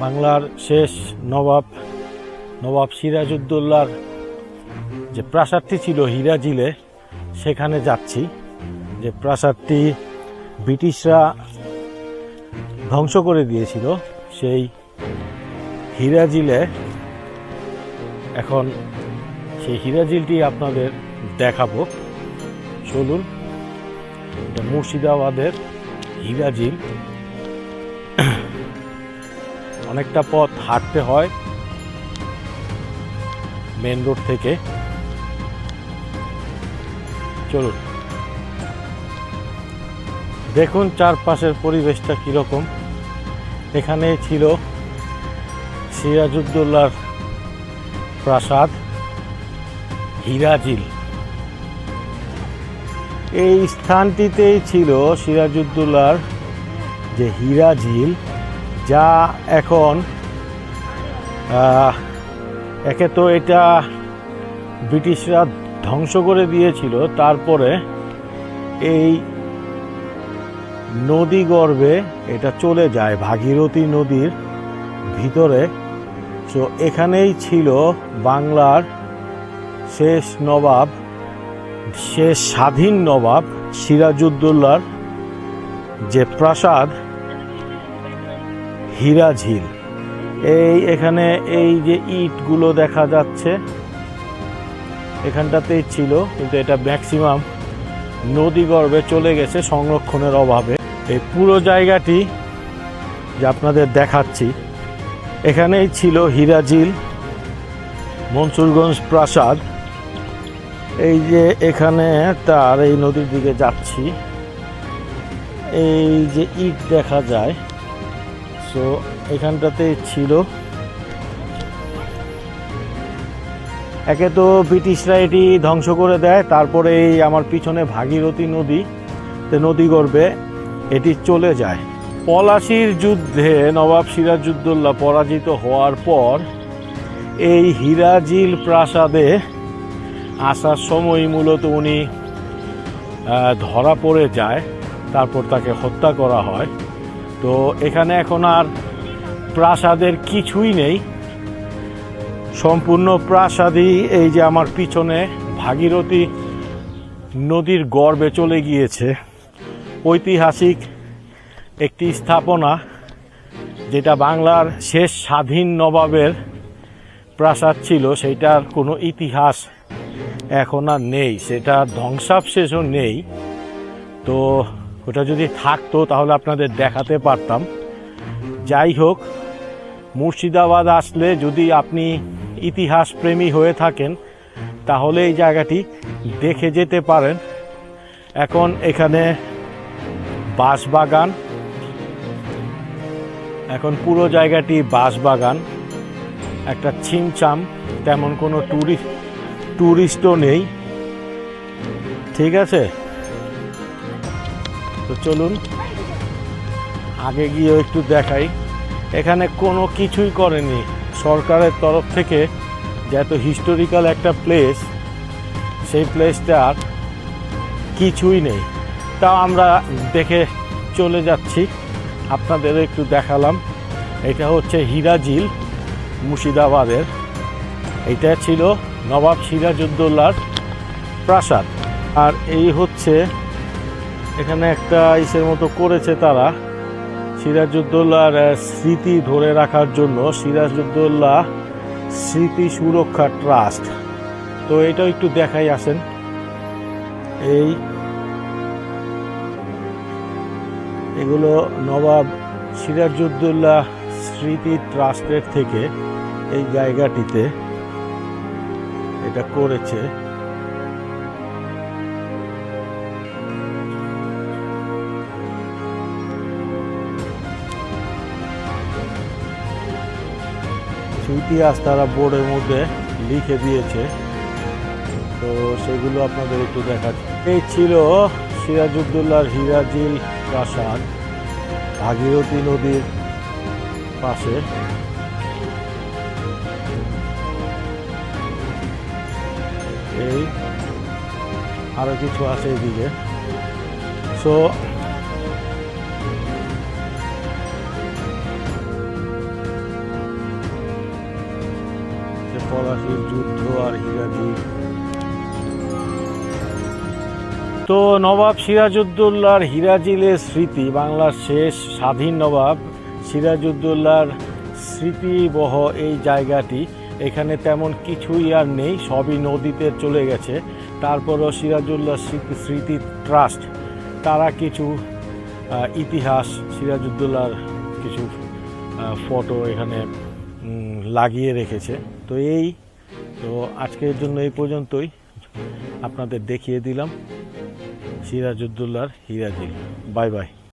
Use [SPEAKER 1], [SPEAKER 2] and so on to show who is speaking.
[SPEAKER 1] বাংলার শেষ নবাব নবাব সিরাজউদ্দৌলার যে প্রাসাদটি ছিল হিরাজিলে, সেখানে যাচ্ছি। যে প্রাসাদটি ব্রিটিশরা ধ্বংস করে দিয়েছিল, সেই হিরাজিলে। এখন সেই হিরাজিলটি আপনাদের দেখাবো। চলুন, এটা মুর্শিদাবাদের হিরাজিল। অনেকটা পথ হাঁটতে হয় মেন রোড থেকে। চলুন। দেখুন চারপাশের পরিবেশটা কীরকম। এখানে ছিল সিরাজউদ্দৌলার প্রাসাদ, হিরাজিল। এই স্থানটিতেই ছিল সিরাজউদ্দৌলার যে হিরাজিল যা এখন একে তো এটা ব্রিটিশরা ধ্বংস করে দিয়েছিল, তারপরে এই নদী গর্ভে এটা চলে যায়, ভাগীরথী নদীর ভিতরে। তো এখানেই ছিল বাংলার শেষ নবাব, শেষ স্বাধীন নবাব সিরাজউদ্দৌলার যে প্রাসাদ হীরাঝিল এই এখানে এই যে ইটগুলো দেখা যাচ্ছে, এখানটাতেই ছিল, কিন্তু এটা ম্যাক্সিমাম নদী গর্ভে চলে গেছে সংরক্ষণের অভাবে। এই পুরো জায়গাটি যে আপনাদের দেখাচ্ছি, এখানেই ছিল হীরাঝিল মনসুরগঞ্জ প্রাসাদ। এই যে এখানে তার এই নদীর দিকে যাচ্ছি, এই যে ইট দেখা যায় সো এখানটাতে ছিল। একে তো ব্রিটিশরা এটি ধ্বংস করে দেয়, তারপরে এই আমার পিছনে ভাগীরথী নদী নদী গর্ভে এটি চলে যায়। পলাশির যুদ্ধে নবাব সিরাজউদ্দৌলা পরাজিত হওয়ার পর, এই হিরাজিল প্রাসাদে আসার সময় মূলত উনি ধরা পড়ে যায়, তারপর তাকে হত্যা করা হয়। তো এখানে এখন আর প্রাসাদের কিছুই নেই। সম্পূর্ণ প্রাসাদই এই যে আমার পিছনে ভাগীরথী নদীর গর্বে চলে গিয়েছে। ঐতিহাসিক একটি স্থাপনা, যেটা বাংলার শেষ স্বাধীন নবাবের প্রাসাদ ছিল, সেইটার কোনো ইতিহাস এখন আর নেই সেটা ধ্বংসাবশেষও নেই। তো ওটা যদি থাকতো, তাহলে আপনাদের দেখাতে পারতাম। যাই হোক, মুর্শিদাবাদ আসলে যদি আপনি ইতিহাস প্রেমী হয়ে থাকেন, তাহলে এই জায়গাটি দেখে যেতে পারেন। এখন এখানে বাঁশবাগান। এখন পুরো জায়গাটি বাঁশবাগান। একটা ছিমচাম তেমন কোনো টুরিস্ট টুরিস্টও নেই। ঠিক আছে? তো চলুন, আগে গিয়ে একটু দেখাই। এখানে কোনো কিছুই করেনি। সরকারের তরফ থেকে যে এত হিস্টোরিক্যাল একটা প্লেস সেই প্লেসটার কিছুই নেই। তাও আমরা দেখে চলে যাচ্ছি। আপনাদের একটু দেখালাম। এটা হচ্ছে হিরাজিল মুর্শিদাবাদের। এটা ছিল নবাব সিরাজউদ্দৌলার প্রাসাদ। আর এই হচ্ছে এখানে একটা ইসের মতো করেছে তারা, সিরাজউদ্দৌলার স্মৃতি ধরে রাখার জন্য, সিরাজউদ্দৌলা স্মৃতি সুরক্ষা ট্রাস্ট। তো এটাও একটু দেখাই আসেন। এই এগুলো নবাব সিরাজউদ্দৌলা স্মৃতি ট্রাস্টের থেকে এই জায়গাটিতে এটা করেছে। ইতিহাস তারা বোর্ডের মধ্যে লিখে দিয়েছে। তো সেগুলো আপনাদের একটু দেখাচ্ছি। এই ছিল সিরাজউদ্দৌলার হিরাজিল প্রাসাদ, ভাগীরথী নদীর পাশে। এই আরও কিছু আছে এদিকে। সো পলাশির যুদ্ধ আর হিরাজির তো নবাব সিরাজউদ্দৌলার হিরাজিলের স্মৃতি, বাংলার শেষ স্বাধীন নবাব সিরাজউদ্দৌলার স্মৃতিবহ এই জায়গাটি। এখানে তেমন কিছুই আর নেই, সবই নদীতে চলে গেছে। তারপরও সিরাজউল্লাহ স্মৃতি স্মৃতি ট্রাস্ট, তারা কিছু ইতিহাস, সিরাজউদ্দৌলার কিছু ফটো এখানে লাগিয়ে রেখেছে। তো এই তো আজকের জন্য এই পর্যন্তই। আপনাদের দেখিয়ে দিলাম। সিরাজউদ্দৌলার হিরাজিল। Bye bye.